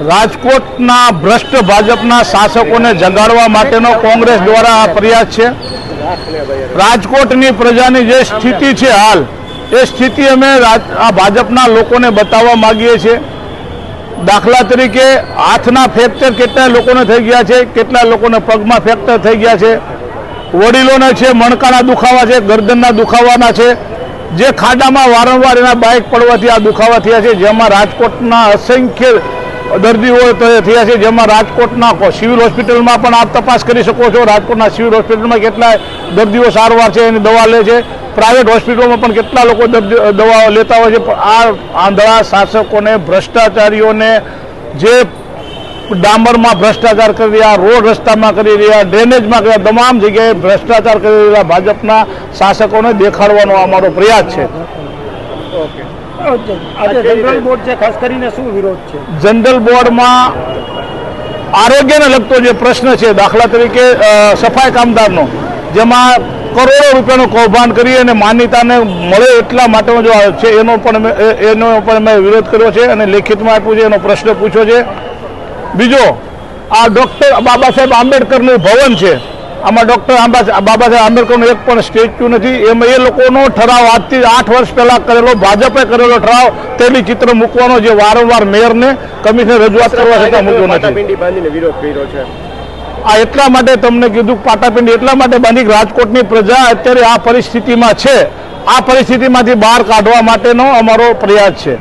રાજકોટના ભ્રષ્ટ ભાજપના શાસકોને જગાડવા માટેનો કોંગ્રેસ દ્વારા આ પ્રયાસ છે. રાજકોટની પ્રજાની જે સ્થિતિ છે હાલ, એ સ્થિતિ અમે આ ભાજપના લોકોને બતાવવા માગીએ છીએ. દાખલા તરીકે હાથના ફ્રેક્ચર કેટલા લોકોને થઈ ગયા છે કેટલા લોકોને પગમાં ફ્રેક્ચર થઈ ગયા છે. વડીલોને છે મણકાના દુખાવા છે, ગરદનના દુખાવાના છે. જે ખાડામાં વારંવાર એના બાઇક પડવાથી આ દુખાવા થયા છે, જેમાં રાજકોટના અસંખ્ય દર્દીઓ થયા છે જેમાં રાજકોટના સિવિલ હોસ્પિટલમાં પણ આપ તપાસ કરી શકો છો. રાજકોટના સિવિલ હોસ્પિટલમાં કેટલા દર્દીઓ સારવાર છે, એની દવા લે છે. પ્રાઇવેટ હોસ્પિટલમાં પણ કેટલા લોકો દવાઓ લેતા હોય છે. આ આંધળા શાસકોને, ભ્રષ્ટાચારીઓને જે ડામરમાં ભ્રષ્ટાચાર કરી રહ્યા, રોડ રસ્તામાં કરી રહ્યા, ડ્રેનેજમાં કરી તમામ જગ્યાએ ભ્રષ્ટાચાર કરી રહ્યા ભાજપના શાસકોને દેખાડવાનો અમારો પ્રયાસ છે. આજે જનરલ બોર્ડ છે ખાસ કરીને શું વિરોધ છે? જનરલ બોર્ડમાં આરોગ્યને લગતો જે પ્રશ્ન છે દાખલા તરીકે સફાઈ કામદારનો જેમાં કરોડો રૂપિયાનું કૌભાંડ કરી અને માન્યતાને મળે એટલા માટેનો જો છે એનો પણ મેં- એનો પણ મેં વિરોધ કર્યો છે અને લેખિતમાં આપ્યું છે એનો પ્રશ્ન પૂછ્યો છે. બીજો આ ડૉક્ટર બાબા સાહેબ આંબેડકરનું ભવન છે. આમાં ડૉક્ટર બાબા સાહેબ આંબેડકરનું એક પણ સ્ટેચ્યુ નથી. એમાં એ લોકોનો ઠરાવ આજથી આઠ વર્ષ પહેલા કરેલો ભાજપે કરેલો ઠરાવ તેની ચિત્ર મૂકવાનો જે વારંવાર મેયરને કમિશનર રજૂઆત કરવા છતાં મૂક્યો નથી. વિરોધ કર્યો છે. આ એટલા માટે તમને કીધું પાટાપિંડી એટલા માટે બાંધી રાજકોટની પ્રજા અત્યારે આ પરિસ્થિતિમાં છે. આ પરિસ્થિતિમાંથી બહાર કાઢવા માટેનો અમારો પ્રયાસ છે.